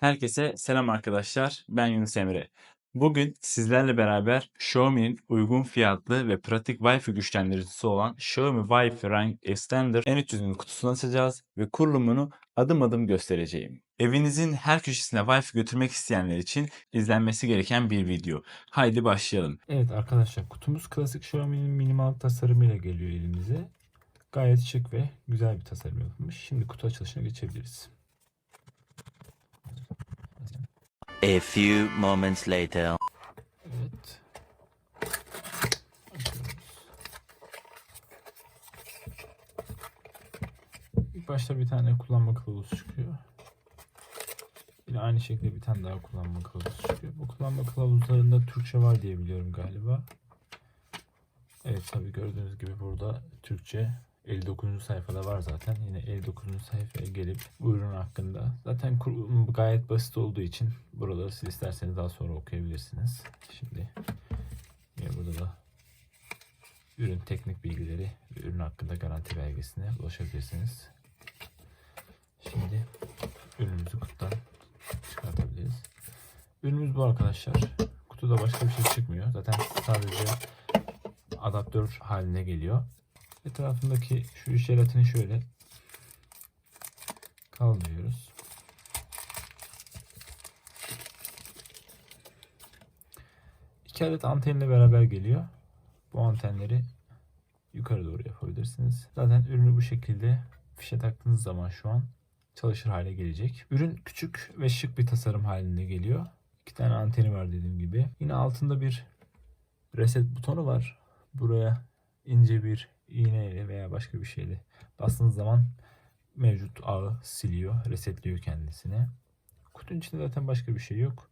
Herkese selam arkadaşlar. Ben Yunus Emre. Bugün sizlerle beraber Xiaomi'nin uygun fiyatlı ve pratik Wi-Fi güçlendiricisi olan Xiaomi Wi-Fi Rank Extender N300'ün kutusunu açacağız ve kurulumunu adım adım göstereceğim. Evinizin her köşesine Wi-Fi götürmek isteyenler için izlenmesi gereken bir video. Haydi başlayalım. Evet arkadaşlar kutumuz klasik Xiaomi'nin minimal tasarımıyla geliyor elimize. Gayet şık ve güzel bir tasarım yapılmış. Şimdi kutu açılışına geçebiliriz. A few moments later. Evet. İlk başta bir tane kullanma kılavuzu çıkıyor. Yine aynı şekilde bir tane daha kullanma kılavuzu çıkıyor. Bu kullanma kılavuzlarında Türkçe var diye biliyorum galiba. Evet tabi gördüğünüz gibi burada Türkçe 59. sayfada var zaten. Yine 59. sayfaya gelip ürün hakkında. Zaten gayet basit olduğu için buraları siz isterseniz daha sonra okuyabilirsiniz. Şimdi yine burada da ürün teknik bilgileri ve ürün hakkında garanti belgesine ulaşabilirsiniz. Şimdi ürünümüzü kutudan çıkartabiliriz. Ürünümüz bu arkadaşlar. Kutuda başka bir şey çıkmıyor. Zaten sadece adaptör haline geliyor. Etrafındaki şu jelatini şöyle kaldırıyoruz. İki adet antenle beraber geliyor. Bu antenleri yukarı doğru yapabilirsiniz. Zaten ürünü bu şekilde fişe taktığınız zaman şu an çalışır hale gelecek. Ürün küçük ve şık bir tasarım halinde geliyor. İki tane anteni var dediğim gibi. Yine altında bir reset butonu var. Buraya ince bir iğneyle veya başka bir şeyle bastığınız zaman mevcut ağı siliyor, resetliyor kendisine. Kutunun içinde zaten başka bir şey yok.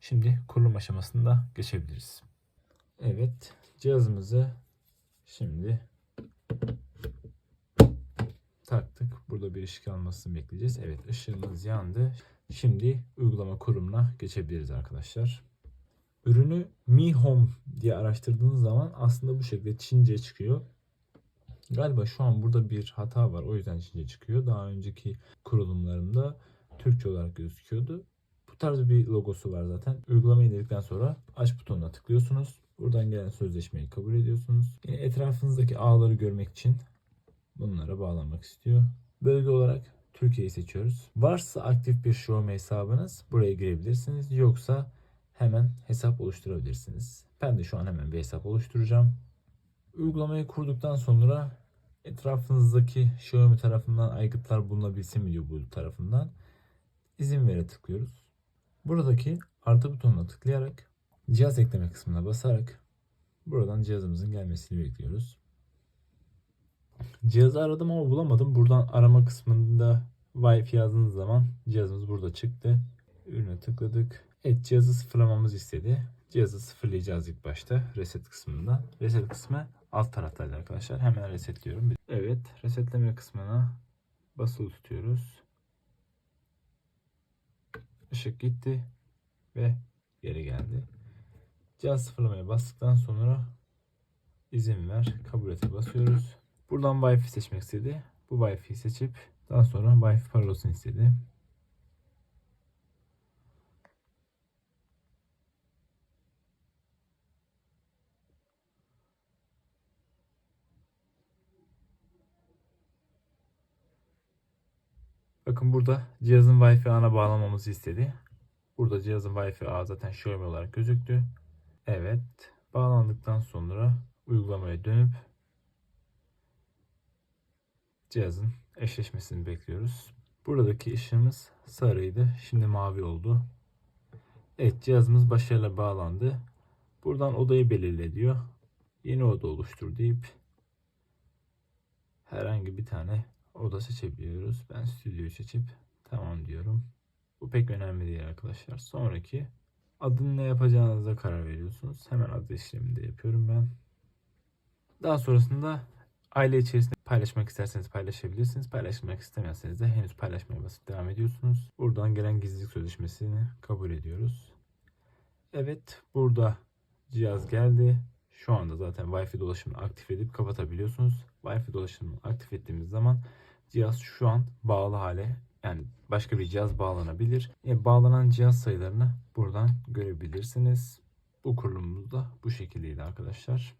Şimdi kurulum aşamasında geçebiliriz. Evet, cihazımızı şimdi taktık. Burada bir ışık almasını bekleyeceğiz. Evet, ışığımız yandı. Şimdi uygulama kurulumuna geçebiliriz arkadaşlar. Ürünü Mi Home diye araştırdığınız zaman aslında bu şekilde Çince çıkıyor. Galiba şu an burada bir hata var. O yüzden Çince çıkıyor. Daha önceki kurulumlarımda Türkçe olarak gözüküyordu. Bu tarz bir logosu var zaten. Uygulamayı indirdikten sonra aç butonuna tıklıyorsunuz. Buradan gelen sözleşmeyi kabul ediyorsunuz. Yine etrafınızdaki ağları görmek için bunlara bağlamak istiyor. Bölge olarak Türkiye'yi seçiyoruz. Varsa aktif bir Xiaomi hesabınız buraya girebilirsiniz. Yoksa hemen hesap oluşturabilirsiniz. Ben de şu an hemen bir hesap oluşturacağım. Uygulamayı kurduktan sonra etrafınızdaki Xiaomi tarafından aygıtlar bulunabilsin mi diyor bu tarafından. İzin vere tıklıyoruz. Buradaki artı butonuna tıklayarak cihaz ekleme kısmına basarak buradan cihazımızın gelmesini bekliyoruz. Cihazı aradım ama bulamadım. Buradan arama kısmında Wi-Fi yazdığınız zaman cihazımız burada çıktı. Ürüne tıkladık. Evet cihazı sıfırlamamızı istedi. Cihazı sıfırlayacağız ilk başta reset kısmında. Reset kısmı alt taraftaydı arkadaşlar. Hemen resetliyorum. Evet resetleme kısmına basılı tutuyoruz. Işık gitti ve geri geldi. Cihaz sıfırlamaya bastıktan sonra izin ver kabul ete basıyoruz. Buradan Wi-Fi seçmek istedi. Bu Wi-Fi'yi seçip daha sonra Wi-Fi parolosunu istedi. Bakın burada cihazın Wi-Fi ağına bağlamamızı istedi. Burada cihazın Wi-Fi ağı zaten Xiaomi olarak gözüktü. Evet. Bağlandıktan sonra uygulamaya dönüp cihazın eşleşmesini bekliyoruz. Buradaki ışığımız sarıydı. Şimdi mavi oldu. Evet cihazımız başarıyla bağlandı. Buradan odayı belirle diyor. Yeni oda oluştur deyip herhangi bir tane oda seçebiliyoruz. Ben stüdyoyu seçip tamam diyorum. Bu pek önemli değil arkadaşlar. Sonraki adını ne yapacağınıza karar veriyorsunuz. Hemen adı işlemini de yapıyorum ben. Daha sonrasında aile içerisinde paylaşmak isterseniz paylaşabilirsiniz. Paylaşmak istemezseniz de henüz paylaşmaya basıp devam ediyorsunuz. Buradan gelen gizlilik sözleşmesini kabul ediyoruz. Evet burada cihaz geldi. Şu anda zaten Wi-Fi dolaşımını aktif edip kapatabiliyorsunuz. Wi-Fi dolaşımını aktif ettiğimiz zaman cihaz şu an bağlı hale yani başka bir cihaz bağlanabilir. E, bağlanan cihaz sayılarını buradan görebilirsiniz. Bu kurulumumuz da bu şekildeydi arkadaşlar.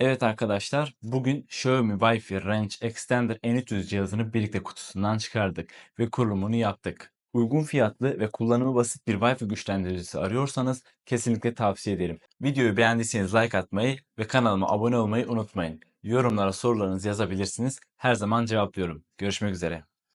Evet arkadaşlar, bugün Xiaomi Wi-Fi Range Extender N300 cihazını birlikte kutusundan çıkardık ve kurulumunu yaptık. Uygun fiyatlı ve kullanımı basit bir Wi-Fi güçlendiricisi arıyorsanız kesinlikle tavsiye ederim. Videoyu beğendiyseniz like atmayı ve kanalıma abone olmayı unutmayın. Yorumlara sorularınızı yazabilirsiniz. Her zaman cevaplıyorum. Görüşmek üzere.